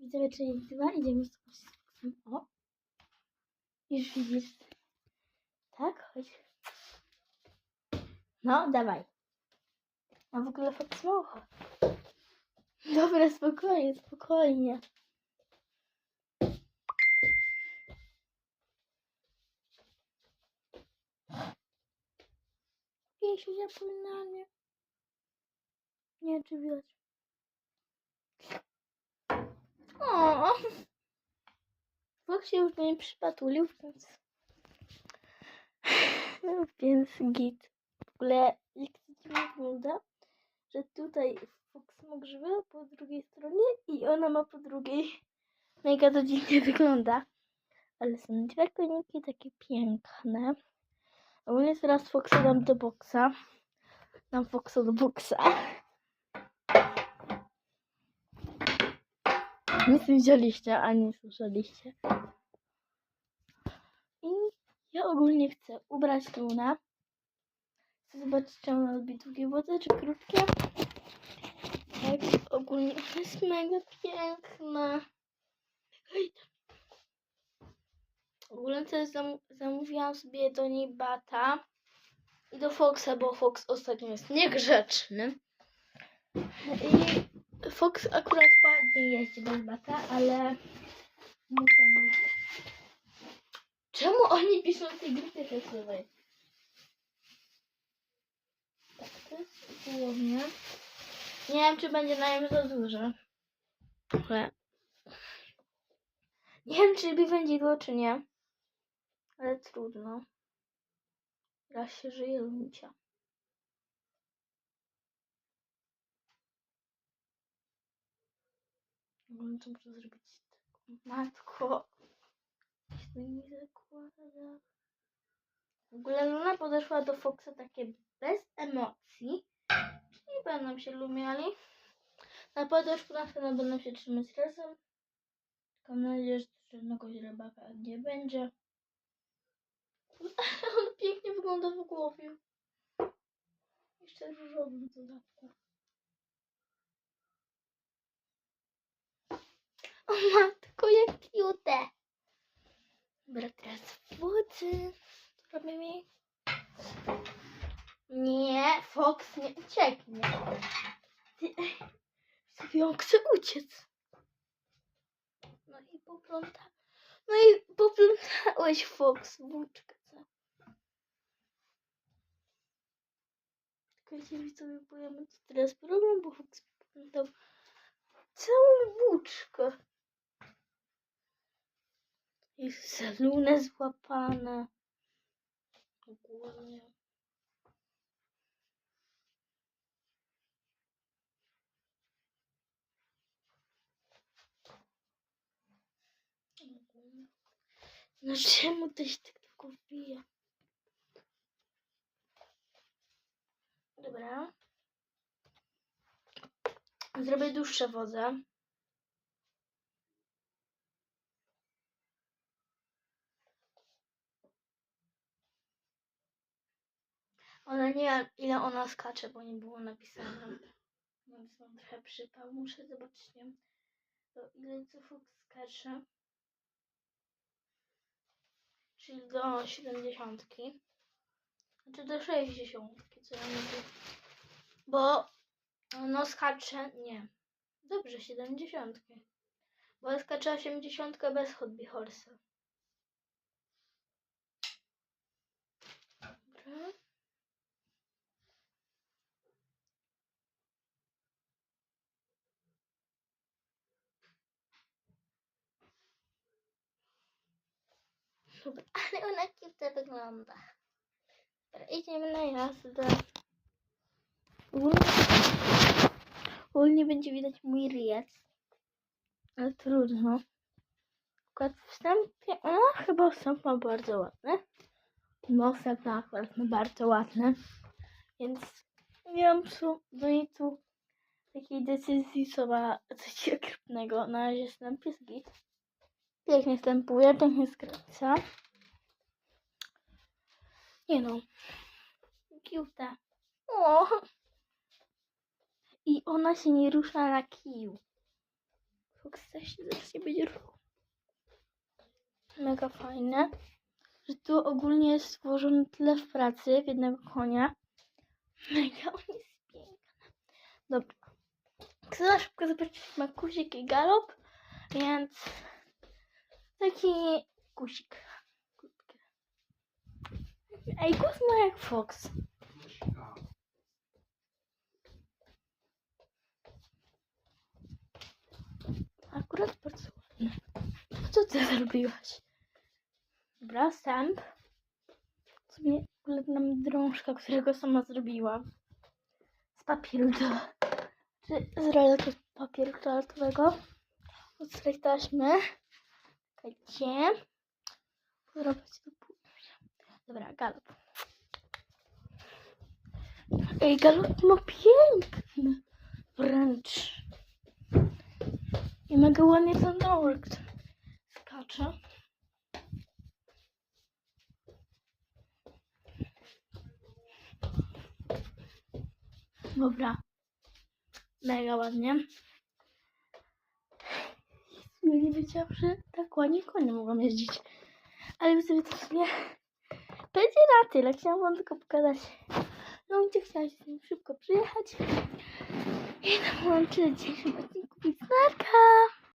Widzowie, czyli dwa idziemy z Foxem. O! Już widzisz. Tak? Chodź. No, dawaj. A w ogóle ma ucho. Dobra, spokojnie, spokojnie. Pięknie zapomina mnie. Nie czy widać. O! Fox się już mnie przypatulił, więc... Więc git. W ogóle, jak to dziwnie wygląda, że tutaj Fox ma grzywę po drugiej stronie i ona ma po drugiej. Mega to dziwnie wygląda. Ale są dwie koniki takie piękne. Ogólnie teraz Foxa dam do boksa. Dam Foxa do boksa. Nic nie wzięliście, ani słyszeliście. I ja ogólnie chcę ubrać Lunę. Chcę zobaczyć, czy ona lubi długie włosy, czy krótkie. Tak, ogólnie jest mega piękna. Ogólnie też zam zamówiłam sobie do niej bata i do Foxa, bo Fox ostatnio jest niegrzeczny. I Fox akurat ładnie jeździ bez bata, ale. Czemu oni piszą tej grupie testowej? Tak, to jest głównie. Nie wiem, czy będzie najem za dużo. Ale... Nie wiem, czy lubi wędzidło, czy nie. Ale trudno. Raz się żyje luncia. No to muszę zrobić matko. Mi zakłada. W ogóle Luna podeszła do Foxa takie bez emocji. Czyli będą się lumiali. Na podeszku na pewno będą się trzymać razem. Mam nadzieję, że żadnego źrebaka nie będzie. On pięknie wygląda w głowie. Jeszcze różowym dodatku. O matko, jak cute. Dobra, teraz wody. Robimy? Nie, Fox nie ucieknie. Ty, on chce uciec. No i popląta. No i poplątałeś Fox włóczkę. się widzowie boję, co teraz problem, bo Fox poplątał całą włóczkę. Jest za lunę złapane. Ogólnie. No czemu tyś tak tylko wbija? Dobra. Zrobię dłuższe wodze. Ona nie wiem, ile ona skacze, bo nie było napisane. Mam trochę przypał. Muszę zobaczyć, nie wiem, ile co Fox skacze. Czyli do 70. Znaczy do 60, co ja mówię. Bo no skacze, nie. Dobrze, 70. Bo skacze 80 bez hobby horse. Dobra. Dobra, ale ona kiepsko wygląda. Dobra, idziemy na jazdę. Ogólnie, będzie widać mój riec. Ale trudno. Akurat wstępie, no chyba wstęp ma bardzo ładny. No wstęp ma akurat ma bardzo ładny. Więc nie mam co do niej tu takiej decyzji, co ma coś okropnego. Na razie wstęp jest git. Pięknie wstępuje, pięknie skręca. Nie no. Cute. O. I ona się nie rusza na kiju. koksa się zacznie ruch. Mega fajne. Że tu ogólnie jest włożone tyle w pracy w jednego konia. Mega on jest piękny. Dobra. Chcę szybko zobaczyć ma kusik i galop, więc taki. Krótki. Ej, głos ma jak Fox. Akurat bardzo ładny. Co ty zrobiłaś? Dobra, sęp. Sobie nam drążka, którego sama zrobiłam. Z papieru do... Czy z rolki papieru toaletowego. Odstrać taśmy. Czekajcie. To później. Dobra, galop. Ej, galop ma piękny. Wręcz. I mega ładnie ten nort skacze. Dobra. Mega ładnie. Nie wiedziałam, że tak ładnie konie mogą jeździć. Ale wy sobie to sobie będzie na tyle. Chciałam wam tylko pokazać. No gdzie chciałam się z nim szybko przyjechać. I na łączy w dzisiejszym odcinku. Więc narka!